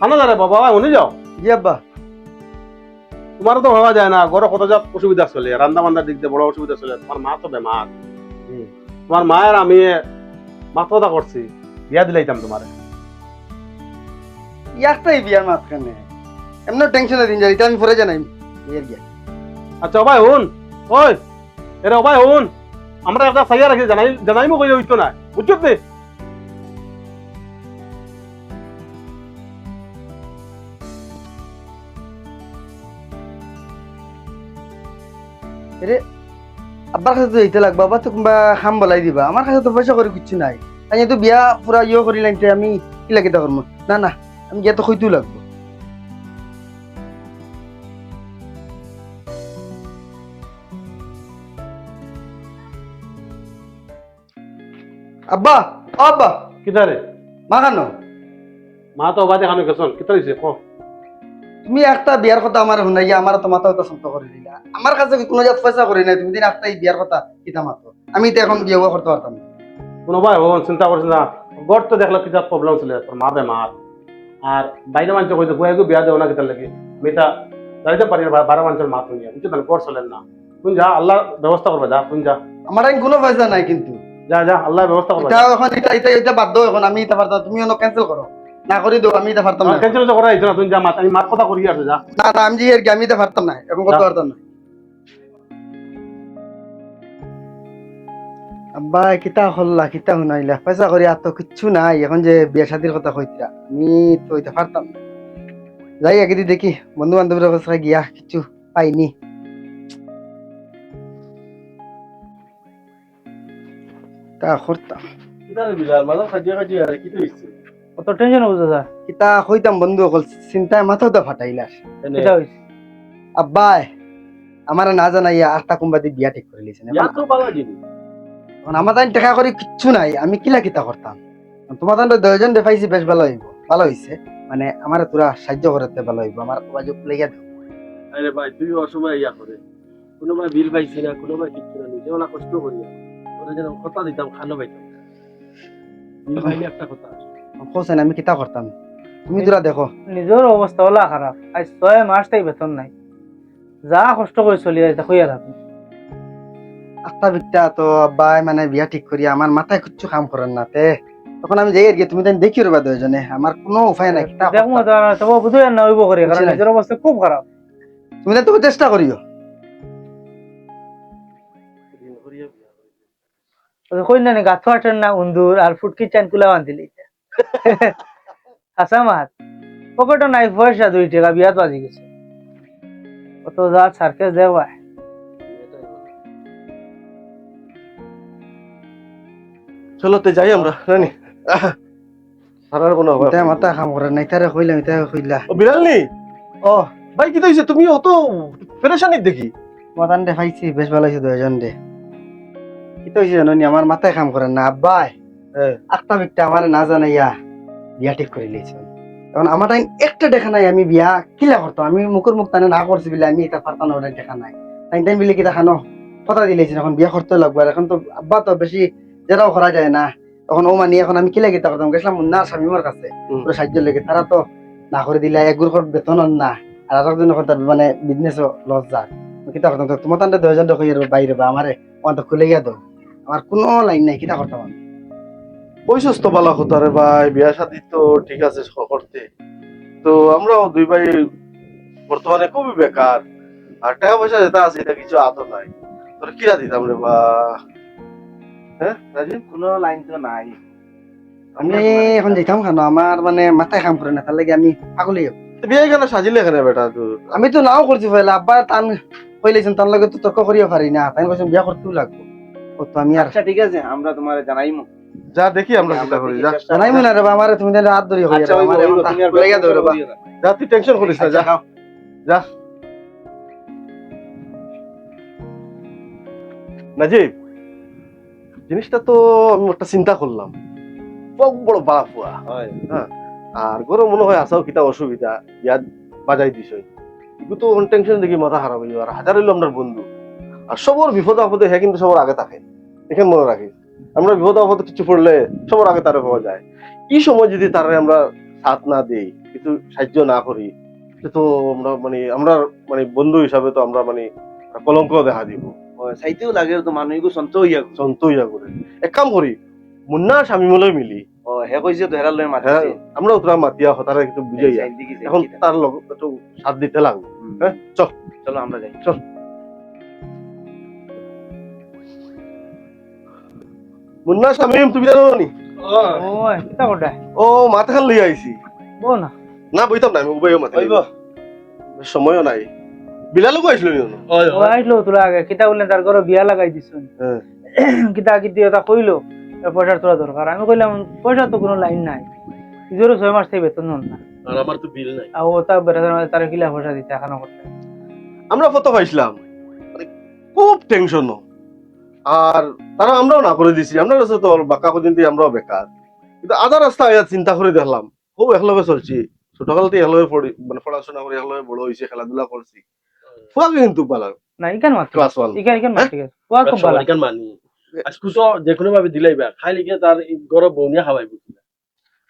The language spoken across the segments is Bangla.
বাবা উনি যাও। জি আব্বা। তোমারও তো ভাবা যায় না ঘরে কত যা অসুবিধা চলে রান্না বান্নার দিক দিয়ে বড় অসুবিধা চলে তোমার মা তো বেমার তোমার মায়ের আমি মাথা করছি বিয়া দিলাইতাম তোমার একটাই বিয়ার মাঝখানে এমন টেনশনে দিন যাই আমি পরে জানাই বিয়ের গিয়া আচ্ছা ভাই হুন ওই এরে ভাই হুন আমরা একটা সাইয়া রাখি জানাই জানাইমো কই হইতো না? বুঝছ তে আব্বার কাছে তো এইটা লাগবা আবার তো কোনবা খাম বলাই দিবা। আমার কাছে তো পয়সা করে কিচ্ছু নাই। আমি তো বিয়া পুরা ইয়ে করি লাইনতে আমি কি লাগে তা করব না না আমি গিয়া তো কইতেও লাগবো। আব্বা আব্বা। কিতা রে মা কেন মা তো বাদে খানো গেছন কিতা হইছে কো। তুমি একটা বিয়ার কথা আমার শুনাইয়া আমার তো মাথা কথা শান্ত করে দিলা। আমার কাছে কোনো জাত পয়সা করি নাই তুমি দিন একটা বিয়ার কথা কিতা মাতো। আমি তো এখন বিয়ে করতে পারতাম না। কোনো ভাই হুন চিন্তা করছ না গড় তো দেখল কিতা প্রবলেম চলে তোর মা বেমার। আর বাইরে মানুষ কইতে গো বিয়া দেও না কিতা লাগে। মেয়েটা যাইতে পারি না বারো মানুষের মা তুমি। বুঝছ তাহলে গড় চলেন না। তুই যা আল্লাহ ব্যবস্থা করবে যা তুই যা। আমার আইন কোনো পয়সা নাই কিন্তু। যা যা আল্লাহ ব্যবস্থা করবে। এখন এটা এটা এটা বাদ দাও এখন আমি এটা পারতাম তুমি অন্য ক্যান্সেল করো। না করে দাও আমি এটা পারতাম না। ক্যান্সেল তো করা না তুই যা মাত আমি মাত কথা করি আছে যা। না না আমি যে কি আমি এটা পারতাম না এখন করতে পারতাম না। আব্বা কিতা হল্লা কিতা শুনাইলা? পয়সা করি আর তো কিচ্ছু নাই এখন যে বিয়ে শাদির কথা কইতিরা আমি তো এটা পারতাম না। যাই একদিন দেখি বন্ধু বান্ধবের কাছে গিয়া কিছু পাইনি। তা করতাম। বিলাল খাজিয়া খাজিয়া কি হইছে? কত টেনশন বুঝো স্যার কিতা কইতাম বন্ধু অকল চিন্তায় মাথা তো ফাটাইলাস। এটা হইছে। আব্বাই আমার না জানাইয়া আটটা কোনবাদি বিয়া ঠিক করে লিছেন। ইয়া এখন আমার তাই টাকা করে কিচ্ছু নাই আমি কিলা কিতা করতাম। তোমার তাই দুজন দেখাইছি বেশ ভালো হইব ভালো হইছে। মানে আমার তোরা সাহায্য করতে ভালো হইব আমার যোগাযোগ লেগে দেব আরে ভাই তুই অসময় ইয়া করে। কোনো ভাই বিল পাইছি না কোনো ভাই কিচ্ছু না নিজে ওলা কষ্ট করি ওরা যেন কথা দিতাম খানো পাইতাম। একটা কথা। হোসেন আমি কিতা করতাম? তুমি তোরা দেখো। নিজের অবস্থা ওলা খারাপ আজ ছয় মাস তাই বেতন নাই। যা কষ্ট করে চলি আছে হইয়া থাকুন আটটা বিকটা তো আব্বাই মানে বিয়া ঠিক করি আমার মাথায় কিচ্ছু কাম করেন না তে। তখন আমি যাই আর কি তুমি তাই দেখি রবা দুজনে আমার কোনো উপায় নাই দেখো? তবে বুঝুই না হইব করে কারণ নিজের অবস্থা খুব খারাপ তুমি তুমি চেষ্টা করিও দিন করিয়া বিয়া করি। কই না গাছ আটেন না উন্দুর আর ফুটকি চান কুলা বান্ধিলি আচ্ছা মাত পকেটে নাই পয়সা দুই টাকা বিয়াত বাজি গেছে। কত যা সার্কেস দেওয়া এটাই বলে। চলো তে যাই আমরা রানি। হারার কোনো হবে তাই মাথা কাম করে নাই তারে কইলাম তাই কইলা। ও বিড়ালনি? ও। ভাই কি হইছে? তুমি অত পেরেশানি দেখি। মাতান দে পাইছি বেশ ভালো হয়েছে দুজন দে। কি তো হয়েছে জানো নি, আমার মাথায় কাম করে না আব্বাই। আটটা বিকটা আমার না জানাইয়া বিয়া ঠিক করে লিয়েছে এখন আমার টাইম একটা দেখা নাই আমি বিয়া কিলা করতাম? আমি মুখের মুখ টানে না করছি বলে আমি এটা পারতাম ওটা দেখা নাই। টাইম টাইম বিলে কি দেখা ন কথা দিলেছি এখন বিয়া করতে লাগবো আর এখন তো আব্বা তো বেশি যেটাও করা যায় না। তখন ও মানি এখন আমি কিলা কিতা করতাম? গেছিলাম মুন্না স্বামীমার কাছে। পুরো সাহায্য লেগে তারা তো না করে দিলে এক গুরুর বেতন না। আর আর একজন এখন তার মানে বিজনেসও লস যায় কিতা করতাম? তোমার তান্ডে দুজন দেখো বাইরে বা আমারে আমার তো খুলে গিয়া দাও। আমার কোনো লাইন নাই কিতা করতাম আমি? পয়সাস তো ভালো কথা রে ভাই বিয়া শাদি তো ঠিক আছে করতে। তো আমরাও দুই ভাই বর্তমানে খুবই বেকার। আর টাকা পয়সা যেটা আছে এটা কিছু আতো নাই। তোর কিরা দিতাম রে বা? হ্যাঁ রাজীব? কোনো লাইন তো নাই। আমি এখন যেতাম খানো আমার মানে মাথায় কাম করে না তার লাগে আমি পাগলি বিয়ে এখানে সাজিলে এখানে বেটা তুই আমি তো নাও করছি পয়লা আব্বা টান কইলেছেন তার লগে তো তর্ক করিও পারি না। তাই কইছেন বিয়া করতেও লাগবো। ও তো আমি আর আচ্ছা ঠিক আছে আমরা তোমার জানাইমু। যা দেখি আমরা চিন্তা করি যা। জানাই মনে রে আমারে তুমি তাহলে হাত ধরি হইয়া আচ্ছা দাও, আমারে তুমি আর খুলে গিয়া দাও বা যা তুই টেনশন করিস না যা। যা। নাজিব জিনিসটা তো আমি একটা চিন্তা করলাম। বড় বড় বাড়া ফুয়া হয় আর গরম মনে হয় আসাও কিতা অসুবিধা ইয়াদ বাজাই দিছ এগুলো তো টেনশন দেখি মাথা খারাপ হইব আর হাজার হইল আপনার বন্ধু। আর সবর বিপদ আপদে হ্যাঁ কিন্তু সবার আগে থাকে। এখানে মনে রাখিস। আমরা বিপদ আপদে কিছু পড়লে সবার আগে তারে পাওয়া যায়। এই সময় যদি তারে আমরা সাথ না দেই কিছু সাহায্য না করি তো আমরা মানে আমরা মানে বন্ধু হিসাবে তো আমরা মানে কলঙ্ক দেখা দিব। চাইতেও লাগে তো সন্ত হইয়া গো। চন্ত ইয়া করে এক কাম করি মুন্না স্বামীমলৈ মিলি ও হে কইছে তো হ্যাঁ আমরা তোরা মাতিয়া হতারে বুঝাই যাই এখন তার লগত একটু সাথ দিতে লাগবে হ্যাঁ চল। চলো আমরা যাই। মুন্না স্বামীম তুমি জানো নি? ও কিতা কটা ও মাথা খান লই আইছি। বো না। না বইতাম না আমি উবাইও মাথা সময়ও নাই। বিলালকো আইছিল নি ও আইলো তোরা আগে কিতা বললেন তার ঘরে বিয়া লাগাই দিছুন হ্যাঁ। কিতা কিতি ওটা কইলো এ পয়সার তোরা দরকার। আমি কইলাম পয়সা তো কোনো লাইন নাই। নিজেরও ছয় মাস থেকে বেতন নন না। আর আমার তো বিল নাই। ও তা বেড়াতে মাঝে তার কিলা পয়সা দিতে এখনও করতে। আমরা ফটো পাইছিলাম। মানে খুব টেনশন আর তারা আমরাও না করে দিছি। আমরা কাছে তো বাঁকা পর্যন্ত আমরাও বেকার। কিন্তু আধা রাস্তা আয়া চিন্তা করে দেখলাম খুব একলগে চলছি। ছোটকালতে একলগে পড়ি মানে পড়াশোনা করে একলগে বড় হয়েছে খেলাধুলা করছি। ফুয়াকে কিন্তু না ইকান মাত্র ক্লাস ওয়ান ইকান ইকান মাত্র ও খুব ভালো সবাইকার মানি। আজকে তো যে কোনো ভাবে দিলাইবা তার বৌনিয়া খাওয়াইব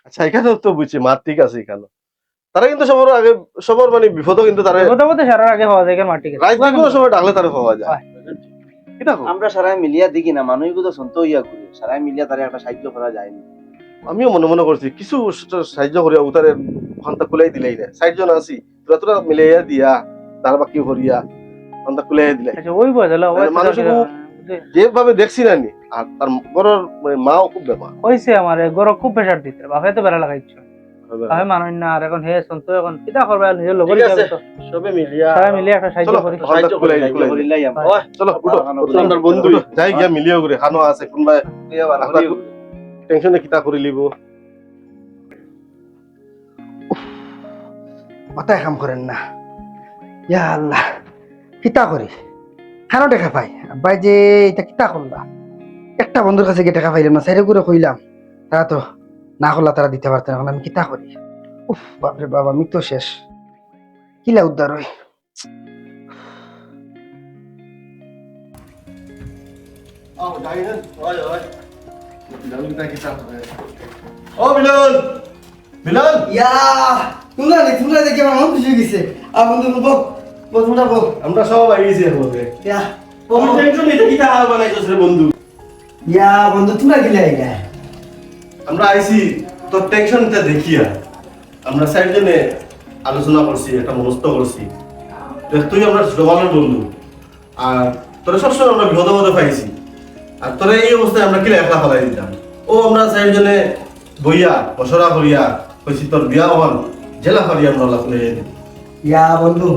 আচ্ছা এখানে তো বুঝছি মার ঠিক আছে এখানে। তারা কিন্তু সবার আগে সবার মানে বিপদও কিন্তু তারা বলতে সারার আগে পাওয়া যায় ইকান ঠিক আছে। রাত সময় ডাকলে তারা পাওয়া যায়। আমরা সারাই মিলিয়া দেখি না মানুষগুলো তো সন্ত হইয়া ঘুরে সারাই মিলিয়া তারে একটা সাহায্য করা যায় না। আমিও মনে মনে করছি কিছু সাহায্য করিয়া উতারে ওখানটা খুলাই দিলাই না ষাটজন আছি তোরা তোরা মিলাইয়া দিয়া তার বাকি করিয়া ওখানটা খুলাই দিলাই আচ্ছা ওই ওই মানুষ যেভাবে দেখছি না নি আর তার মানে মাও খুব ব্যাপার হইছে আমার গরম খুব প্রেশার দিতে বাপে তো বেড়া লাগাইছ বাপে মানুষ না আর এখন হে সন্ত এখন কিতা করবে আর নিজের লগর ঠিক আছে। হিসাবে তো সবে মিলিয়া। সবাই মিলে একটা সাহায্য করি সাহায্য করি, চলো উঠো। খানো উঠো, আমরা বন্ধু যাই গিয়া মিলিও করে খানো আছে কোনবা। টেনশনে কিতা করে লিব। মাথায় কাম করেন না। ইয়া আল্লাহ কিতা করি কেন দেখা পাই। আব্বাই যে এটা কিতা করলা একটা বন্ধুর কাছে গিয়ে টাকা পাইলাম না সাইডে করে কইলাম। তারা তো না করলা তারা দিতে পারতেন এখন আমি কিতা করি? উফ বাপরে বাবা আমি তো শেষ। কিলা উদ্ধার হই ও মিলন মিলন ইয়া তোমরা নেই তোমরা দেখে আমার মন সব হাল বন্ধু? ইয়া বন্ধু গিলা আইলা। আমরা আইছি তোর টেনশনটা দেখিয়া আমরা চারজনে আলোচনা করছি একটা মনস্থ করছি তুই আমরা ছোটবেলার বন্ধু, আর তোরা সবসময় আমরা বিপদে পাইছি। আর তোরা এই অবস্থায় আমরা কিলা একলা ফেলাই দিতাম? ও আমরা চারজনে বইয়া বসরা করিয়া কইছি তোর বিয়া হল, জেলা করিয়া আমরা লাভ লইয়া ইয়া বন্ধু,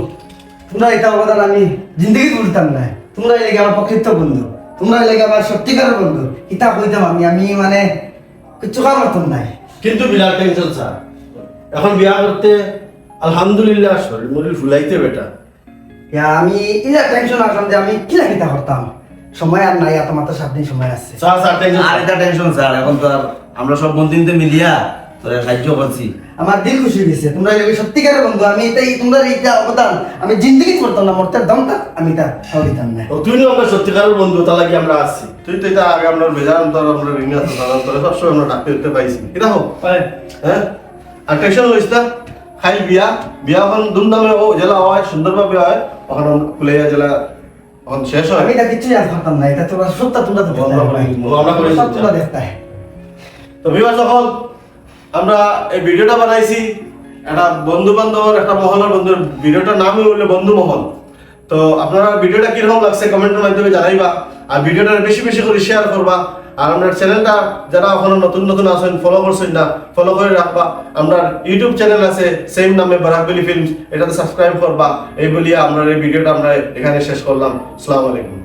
তোমরা এটা অবদান আমি জিন্দগি ভুলতাম না তোমরা এলাকা আমার প্রকৃত বন্ধু তোমরা এলাকা আমার সত্যিকার বন্ধু। কিতা কইতাম আমি আমি মানে কিচ্ছু কাম মতন নাই। কিন্তু বিরাট টেনশন স্যার। এখন বিয়া করতে আলহামদুলিল্লাহ শরীর মুরি ফুলাইতে বেটা। ইয়া আমি ইলা টেনশন আসলাম যে আমি কিলা কিতা করতাম? সময় আর নাই এত মাত্র সাত দিন সময় আছে। স্যার স্যার টেনশন আর এটা টেনশন স্যার। এখন তো আর আমরা সব বন্ধুদের মিলিয়া তোরা সাহায্য করছি। আমার দিল খুশি হয়ে গেছে। তোমরা এলাকা সত্যিকারের বন্ধু আমি এটাই তোমরা এইটা অবদান। আমি জিন্দগি করতাম না মরতে দম তাক আমি তা তাও দিতাম না ও তুই আমরা সত্যিকারের বন্ধু তা লাগি আমরা আসছি তুই তো এটা আগে আমরা বেজান তোর আমরা ঋণ আছে তোরা সবসময় আমরা ডাকতে উঠতে পাইছি। কিনা হোক। হ্যাঁ? আর টেনশন লইস না। খাই বিয়া বিয়া এখন ধুমধামে ও জেলা হয় সুন্দরভাবে হয় ওখানে খুলে জেলা এখন শেষ হয়। আমি এটা কিচ্ছু জান পারতাম না এটা তোমরা সত্য তোমরা তো আমরা করি- আমরা করি সব তোমরা দেখতে। তো বিবাহ যখন আমরা এই ভিডিওটা বানাইছি একটা বন্ধু বান্ধবের একটা মহলের বন্ধুর, ভিডিওটার নামই হলো বন্ধু মহল। তো আপনারা ভিডিওটা কীরকম লাগছে কমেন্টের মাধ্যমে জানাইবা, আর ভিডিওটা বেশি বেশি করে শেয়ার করবা, আর আমরা চ্যানেলটা যারা এখনও নতুন নতুন আছেন ফলো করছেন না ফলো করে রাখবা। আমরা ইউটিউব চ্যানেল আছে সেম নামে বারাকবলি ফিল্মস এটাতে সাবস্ক্রাইব করবা। এই বলিয়া আমরা এই ভিডিওটা আমরা এখানে শেষ করলাম। আসসালামু আলাইকুম।